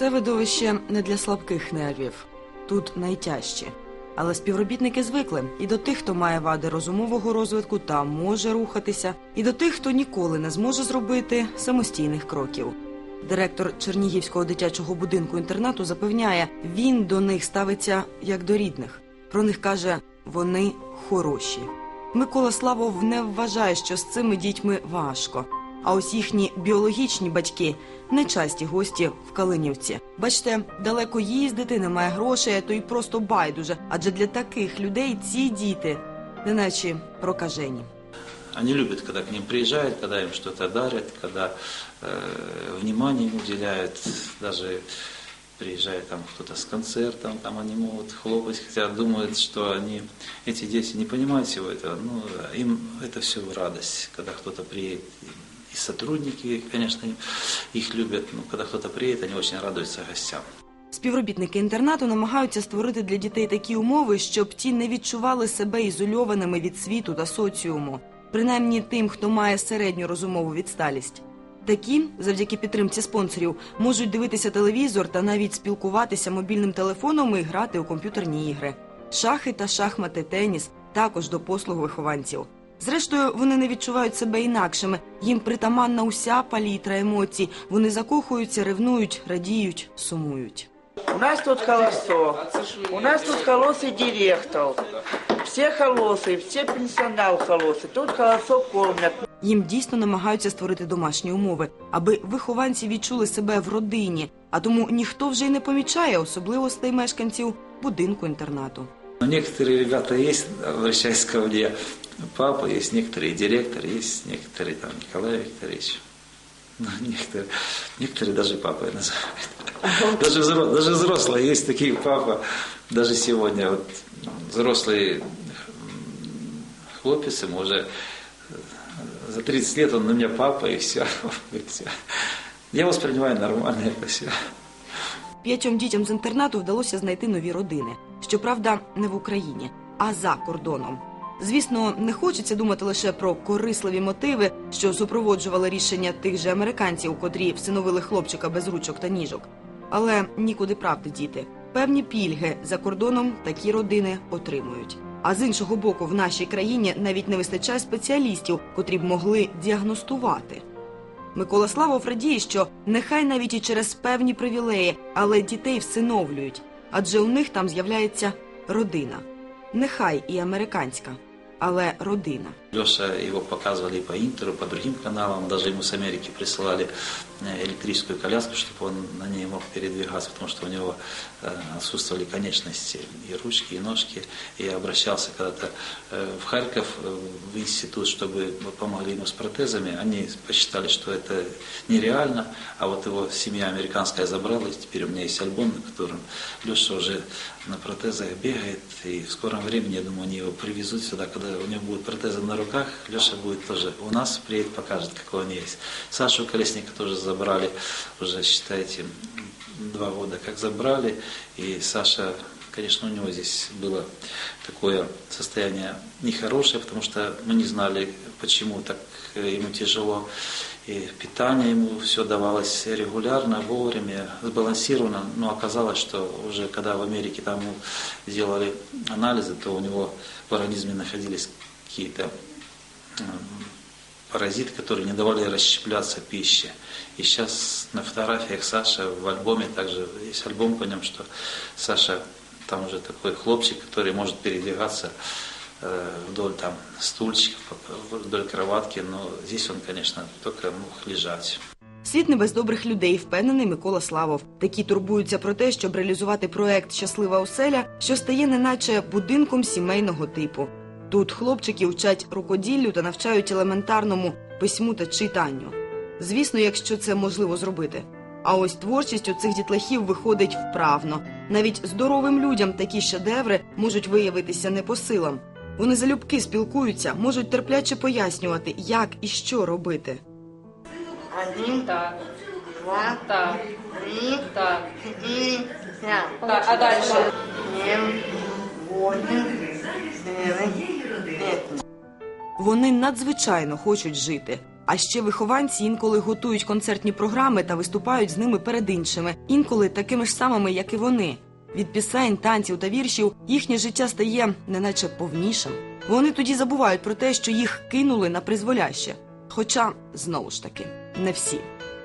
Це видовище не для слабких нервів. Тут найтяжче. Але співробітники звикли і до тих, хто має вади розумового розвитку та може рухатися, і до тих, хто ніколи не зможе зробити самостійних кроків. Директор Чернігівського дитячого будинку інтернату запевняє, він до них ставиться як до рідних. Про них каже, вони хороші. Микола Славов не вважає, що з цими дітьми важко. А ось їхні біологічні батьки нечасті гості в Калинівці. Бачите, далеко їздити, немає грошей, а то й просто байдуже. Адже для таких людей ці діти неначе прокажені. Они любят, когда к ним приезжают, когда им что-то дарят, когда э, внимание им уделяют, даже приезжает там кто-то с концертом, там они могут хлопать, хотя думают, что они, эти дети не понимают всего этого, ну, им это все в радость, когда кто-то приедет. И сотрудники, конечно, их любят, но когда кто-то приедет, они очень радуются гостям. Співробітники інтернату намагаються створити для дітей такі умови, щоб ті не відчували себе ізольованими від світу та соціуму, принаймні тим, хто має середню розумову відсталість. Такі, завдяки підтримці спонсорів, можуть дивитися телевізор та навіть спілкуватися мобільним телефоном і грати у комп'ютерні ігри. Шахи та шахмати, теніс також до послуг вихованців. Зрештою, вони не відчувають себе інакшими. Їм притаманна уся палітра емоцій. Вони закохуються, ревнують, радіють, сумують. У нас тут холосо. У нас тут холосый директор. Все холосы, все пенсионал холосы. Тут холосо кормят. Їм дійсно намагаються створити домашні умови, аби вихованці відчули себе в родині, а тому ніхто вже й не помічає особливостей мешканців будинку інтернату. Но некоторые ребята есть, обращаясь ко мне, папа, есть некоторые директор, есть некоторые там Николай Викторович. Ну, некоторые, некоторые даже папой называют. Даже, взро- даже взрослые есть такие папа. Даже сегодня вот взрослый м, хлопец, ему уже э, за 30 лет он на меня папа и все. И все. Я воспринимаю нормально это все. П'ятьом дітям з інтернату вдалося знайти нові родини. Щоправда, не в Україні, а за кордоном. Звісно, не хочеться думати лише про корисливі мотиви, що супроводжували рішення тих же американців, котрі всиновили хлопчика без ручок та ніжок. Але нікуди правди діти. Певні пільги за кордоном такі родини отримують. А з іншого боку, в нашій країні навіть не вистачає спеціалістів, котрі б могли діагностувати. Микола Славов радіє, що нехай навіть і через певні привілеї, але дітей всиновлюють, адже у них там з'являється родина. Нехай і американська, але родина. Леша его показывали по Интеру, по другим каналам, даже ему с Америки присылали э, электрическую коляску, чтобы он на ней мог передвигаться, потому что у него э, отсутствовали конечности, и ручки, и ножки. И я обращался когда-то э, в Харьков, в институт, чтобы помогли ему с протезами. Они посчитали, что это нереально, а вот его семья американская забрала, и теперь у меня есть альбом, на котором Леша уже на протезах бегает, и в скором времени, я думаю, они его привезут сюда, когда у него будут протезы на руках, Леша будет тоже у нас, приедет, покажет, какой он есть. Сашу Колесника тоже забрали, уже, считайте, два года как забрали, и Саша, конечно, у него здесь было такое состояние нехорошее, потому что мы не знали, почему так э, ему тяжело. И питание ему все давалось регулярно, вовремя, сбалансированно, но оказалось, что уже когда в Америке там ему сделали анализы, то у него в организме находились какие-то м, паразиты, которые не давали расщепляться пище. И сейчас на фотографиях Саша в альбоме, также есть альбом по нем, что Саша там уже такой хлопчик, который может передвигаться э, вдоль там стульчиков, вдоль кроватки, но здесь он, конечно, только мог лежать. Світ не без добрих людей, впевнений Микола Славов. Такі турбуються про те, щоб реалізувати проект Щаслива оселя, що стає неначе будинком сімейного типу. Тут хлопчики вчать рукоділлю та навчають елементарному письму та читанню. Звісно, якщо це можливо зробити. А ось творчість у цих дітлахів виходить вправно. Навіть здоровим людям такі шедеври можуть виявитися не по силам. Вони залюбки спілкуються, можуть терпляче пояснювати, як і що робити. Один, Так, два, так, три, так, пять, так. А дальше? семь, восемь, девять. Вони надзвичайно хочуть жити, А ще вихованці інколи готують концертні програми та виступають з ними перед іншими, інколи такими ж самими, як і вони. Від пісень, танців та віршів їхнє життя стає неначе повнішим. Вони тоді забувають про те, що їх кинули на призволяще. Хоча, знову ж таки, не всі.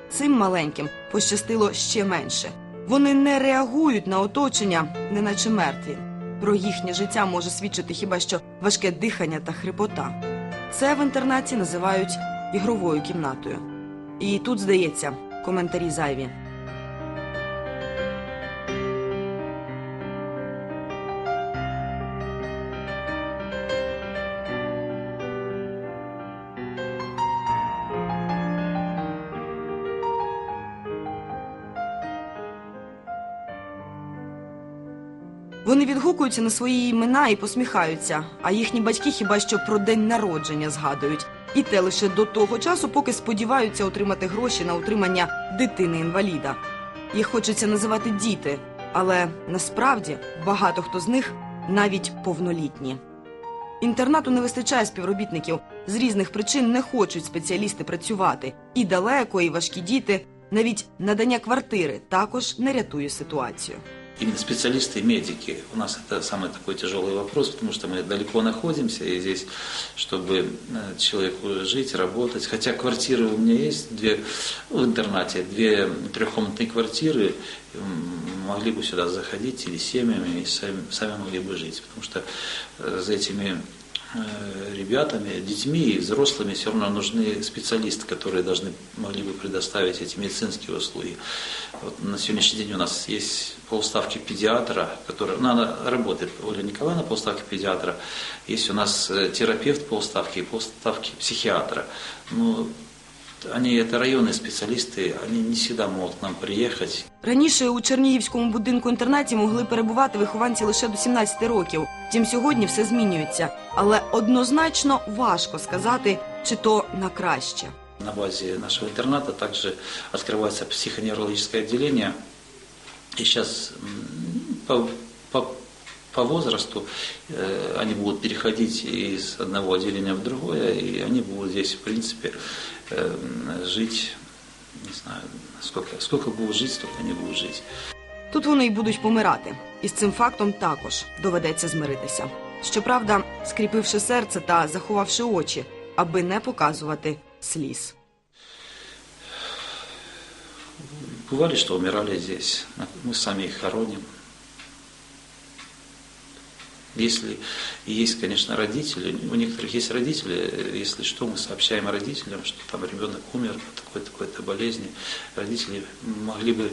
Цим маленьким пощастило ще менше. Вони не реагують на оточення, неначе мертві. Про їхнє життя може свідчити хіба що важке дихання та хрипота. Це в інтернаті називають ігровою кімнатою. І тут, здається, коментарі зайві. Відгукуються на свої імена і посміхаються, а їхні батьки хіба що про день народження згадують. І те лише до того часу, поки сподіваються отримати гроші на утримання дитини-інваліда. Їх хочеться називати діти, але насправді багато хто з них навіть повнолітні. Інтернату не вистачає співробітників. З різних причин не хочуть спеціалісти працювати. І далеко, і важкі діти. Навіть надання квартири також не рятує ситуацію. Именно специалисты и медики. У нас это самый такой тяжелый вопрос, потому что мы далеко находимся, и здесь, чтобы э, человеку жить, работать. Хотя квартиры у меня есть, две, в интернате, две трехкомнатные квартиры, могли бы сюда заходить или семьями, и сами, сами могли бы жить. Потому что э, за этими ребятами, детьми и взрослыми все равно нужны специалисты, которые должны могли бы предоставить эти медицинские услуги. Вот на сегодняшний день у нас есть полставки педиатра, который, ну, она работает, Оля Николаевна, полставки педиатра. Есть у нас э, терапевт полставки и полставки психиатра. Ну, они, это районные специалисты, они не всегда могут к нам приехать. Раніше у Чернігівському будинку інтернаті могли перебувати вихованці лише до 17 років. Втім, сьогодні все змінюється, але однозначно важко сказати, чи то на краще. На базе нашего интерната также открывается психоневрологическое отделение. И сейчас м, по, по, по возрасту э, они будут переходить из одного отделения в другое, и они будут здесь, в принципе, э, жить, не знаю, сколько, сколько будут жить, столько они будут жить. Тут вони й будуть помирати, і з цим фактом також доведеться змиритися. Щоправда, скріпивши серце та заховавши очі, аби не показувати сліз. Бывали, что умирали здесь. Мы сами их хороним. Если есть, конечно, родители, у некоторых есть родители, если что, мы сообщаем родителям, что там ребенок умер по такой-то такой-то болезни. Родители могли бы,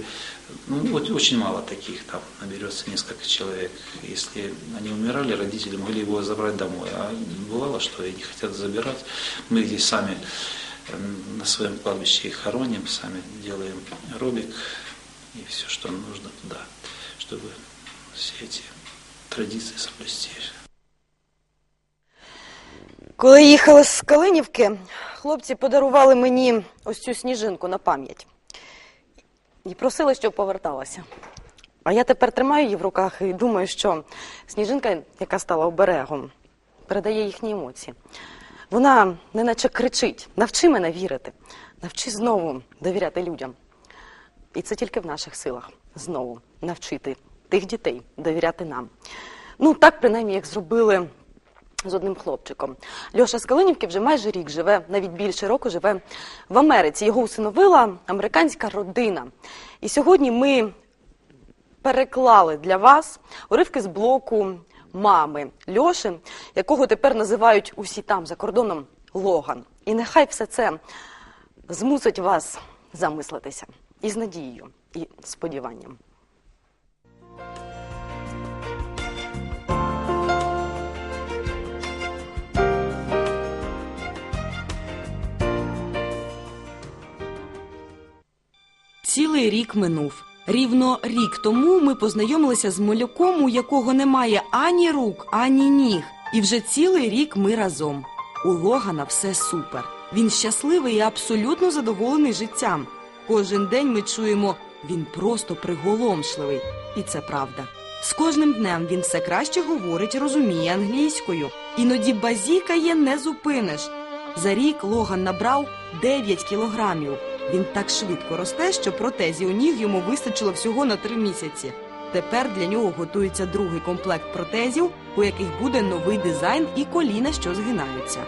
ну вот очень мало таких, там наберется несколько человек. Если они умирали, родители могли его забрать домой. А бывало, что и не хотят забирать. Мы здесь сами Эм, на своем кладбище их хороним, сами делаем робик и все, что нужно туда, чтобы все эти традиции соблюсти. Коли їхали з Калинівки, хлопці подарували мені ось цю сніжинку на пам'ять і просили, щоб поверталася. А я тепер тримаю її в руках і думаю, що сніжинка, яка стала оберегом, передає їхні емоції. Вона неначе кричить: навчи мене вірити, навчи знову довіряти людям. І це тільки в наших силах знову навчити тих дітей довіряти нам. Ну, так принаймні, як зробили з одним хлопчиком. Льоша з Калинівки вже майже рік живе, навіть більше року живе в Америці. Його усиновила американська родина. І сьогодні ми переклали для вас уривки з блоку мами Льоши, якого тепер називають усі там за кордоном Логан. І нехай все це змусить вас замислитися і з надією, і сподіванням. Цілий рік минув. Рівно рік тому ми познайомилися з малюком, у якого немає ані рук, ані ніг. І вже цілий рік ми разом. У Логана все супер. Він щасливий і абсолютно задоволений життям. Кожен день ми чуємо, він просто приголомшливий. І це правда. З кожним днем він все краще говорить розуміє англійською. Іноді базікає не зупиниш. За рік Логан набрав 9 кілограмів. Він так швидко росте, що протезів у ніг йому вистачило всього на 3 місяці. Тепер для нього готується другий комплект протезів, у яких буде новий дизайн і коліна, що згинаються.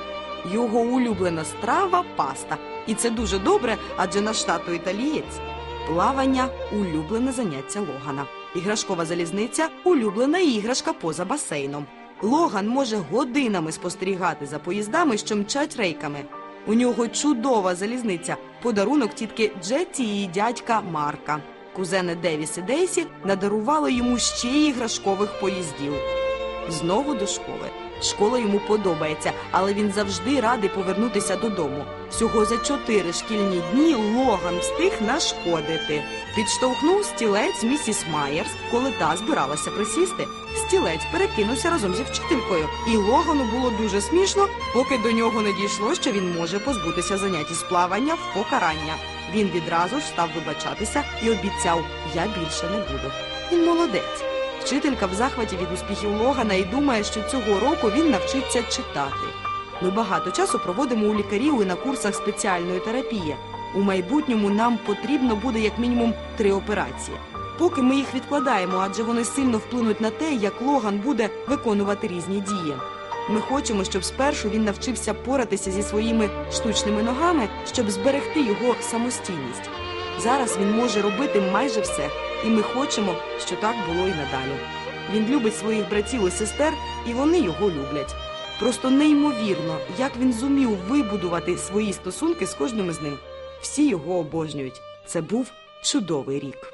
Його улюблена страва паста. І це дуже добре, адже наш тато італієць. Плавання улюблене заняття Логана. Іграшкова залізниця улюблена іграшка поза басейном. Логан може годинами спостерігати за поїздами, що мчать рейками. У нього чудова залізниця, подарунок тітки Джетті і її дядька Марка. Кузени Девіс і Дейсі надарували йому ще іграшкових поїздів. Знову до школи. Школа йому подобається, але він завжди радий повернутися додому. Всього за чотири шкільні дні Логан встиг нашкодити. Підштовхнув стілець місіс Майерс, коли та збиралася присісти. Стілець перекинувся разом зі вчителькою, і Логану було дуже смішно, поки до нього не дійшло, що він може позбутися занять із плавання в покарання. Він відразу ж став вибачатися і обіцяв: я більше не буду. Він молодець. Вчителька в захваті від успіхів Логана і думає, що цього року він навчиться читати. Ми багато часу проводимо у лікарів і на курсах спеціальної терапії. У майбутньому нам потрібно буде як мінімум три операції. Поки ми їх відкладаємо, адже вони сильно вплинуть на те, як Логан буде виконувати різні дії. Ми хочемо, щоб спершу він навчився поратися зі своїми штучними ногами, щоб зберегти його самостійність. Зараз він може робити майже все, і ми хочемо, що так було і надалі. Він любить своїх братів і сестер, і вони його люблять. Просто неймовірно, як він зумів вибудувати свої стосунки з кожним із ним. Всі його обожнюють. Це був чудовий рік.